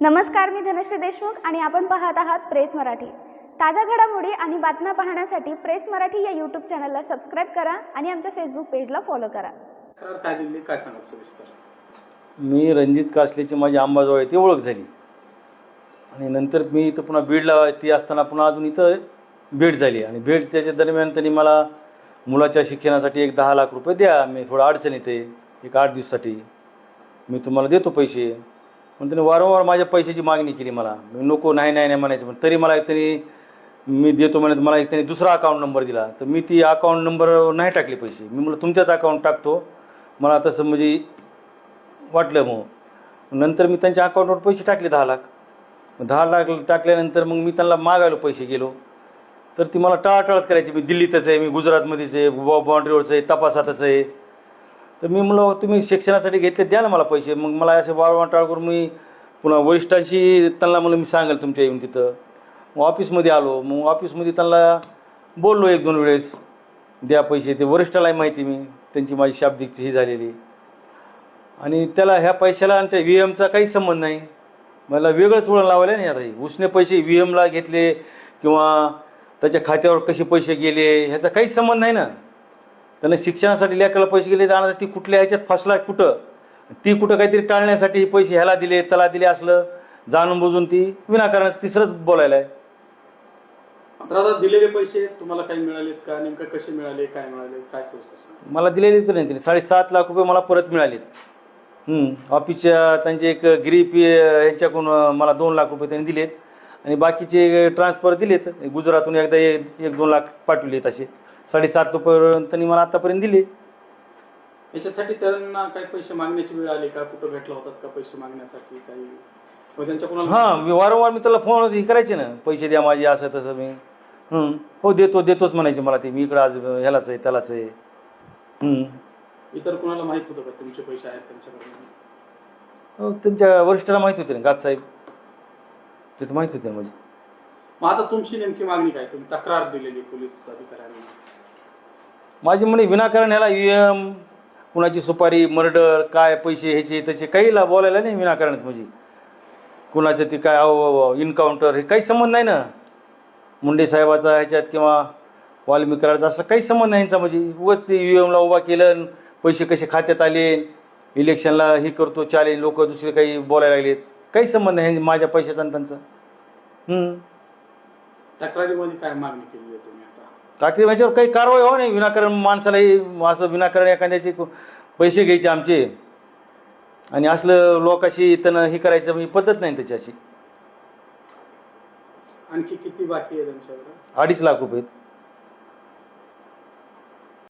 नमस्कार मी धनश्री देशमुख आणि आपण पाहत आहात प्रेस मराठी. ताज्या घडामोडी आणि बातम्या पाहण्यासाठी प्रेस मराठी या यूट्यूब चॅनलला सबस्क्राईब करा आणि आमच्या फेसबुक पेजला फॉलो करा. काय सविस्तर? मी रणजित कासलेची माझी अंबाजोगाई ती ओळख झाली. आणि नंतर मी इथं पुन्हा बीडला ती असताना पुन्हा अजून इथं भेट झाली आणि भेट त्याच्या दरम्यान त्यांनी मला मुलाच्या शिक्षणासाठी एक दहा लाख रुपये द्या मी थोडं अडचणीत आहे एक आठ दिवसासाठी. मी तुम्हाला देतो पैसे. पण त्यांनी वारंवार माझ्या पैशाची मागणी केली मला. मी नको नाही नाही नाही म्हणायचं. पण तरी मला एक त्यांनी मी देतो म्हणत मला एक त्यांनी दुसरा अकाउंट नंबर दिला. तर मी ती अकाउंट नंबर नाही टाकले पैसे. मी म्हटलं तुमच्याच अकाउंट टाकतो. मला तसं म्हणजे वाटलं मग. नंतर मी त्यांच्या अकाउंटवर पैसे टाकले दहा लाख. दहा लाख टाकल्यानंतर मग मी त्यांना मागायला पैसे गेलो. तर ती मला टाळाटाळच करायची. मी दिल्लीतच आहे मी गुजरातमध्येच आहे बॉ बाँड्रीवरचं आहे तपासातच आहे. तर मी म्हणलं तुम्ही शिक्षणासाठी घेतले द्या ना मला पैसे. मग मला असे वारंवार टाळ करून मी पुन्हा वरिष्ठांशी त्यांना म्हणलं मी सांगेल तुमच्या येऊन तिथं. मग ऑफिसमध्ये आलो. मग ऑफिसमध्ये त्यांना बोललो एक दोन वेळेस द्या पैसे. ते वरिष्ठालाही माहिती मी त्यांची माझी शाब्दिकची ही झालेली. आणि त्याला ह्या पैशाला आणि त्या व्ही एमचा काही संबंध नाही. मला वेगळंच वळण लावायला नाही आता हे. उसने पैसे व्ही एमला घेतले किंवा त्याच्या खात्यावर कसे पैसे गेले ह्याचा काहीच संबंध नाही ना. त्यानं शिक्षणासाठी लेकराला पैसे गेले आणि ती कुठल्या ह्याच्यात फसला कुठं? ती कुठं काहीतरी टाळण्यासाठी पैसे ह्याला दिले त्याला दिले असलं जाणून बुजून ती विनाकारण तिसरंच बोलायला आहे. दिलेले पैसे तुम्हाला काही मिळालेत का? नेमकं कसे मिळाले काय मिळाले काय मला दिलेली तर नाही त्यांनी साडेसात लाख रुपये मला परत मिळालेत. ऑफिसच्या त्यांचे एक गिरीप यांच्याकडून मला दोन लाख रुपये त्यांनी दिलेत. आणि बाकीचे ट्रान्सफर दिलेत. गुजरातहून एकदा एक एक दोन लाख पाठवलेत असे. साडेसात रुपये त्यांनी मला आतापर्यंत दिले. याच्यासाठी त्यांना काही पैसे मागण्याची वेळ आली का? कुठं भेटला होतात का पैसे मागण्यासाठी काही? व त्यांच्या कोणाला हां मी वारंवार मी त्याला फोन हे करायचे ना. पैसे द्या माझे असं तसं मी. हं, हो देतो देतोच म्हणायचे मला ते. मी इकडं आज ह्यालाच आहे त्यालाच आहे. हं. इतर कोणाला माहीत होतं का? तुमचे पैसे आहेत त्यांच्याकडे? हो त्यांच्या वरिष्ठाला माहीत होते ना गात साहेब. ते तर माहीत होते ना म्हणजे मग आता तुमची नेमकी मागणी काय? तुम्ही तक्रार दिलेली पोलीस अधिकाऱ्यांनी. माझी म्हणे विनाकारण ह्याला यू एम कुणाची सुपारी मर्डर काय पैसे ह्याचे त्याचे काहीला बोलायला नाही विनाकारणच म्हणजे. कुणाचं ते काय इन्काउंटर हे काही संबंध नाही ना. मुंडे साहेबाचा ह्याच्यात किंवा वाल्मिकराचा असला काही संबंध नाही यांचा म्हणजे. उगाच ते यू एमला उभा केलं आणि पैसे कसे खात्यात आले इलेक्शनला हे करतो चालेल लोक दुसरे काही बोलायला लागलेत. काही संबंध नाही माझ्या पैशाचा आणि त्यांचा. हम्म. तक्रारीमध्ये काय मागणी केली आहे तुम्ही आता? ताकरी ह्याच्यावर काही कारवाई हो नाही. विनाकारण माणसालाही असं विनाकारण एखाद्याचे पैसे घ्यायचे आमचे. आणि असलं लोकाशी त्यानं हे करायचं म्हणजे पद्धत नाही त्याची अशी आणखी किती बाकी आहे त्यांच्यावर अडीच लाख रुपये.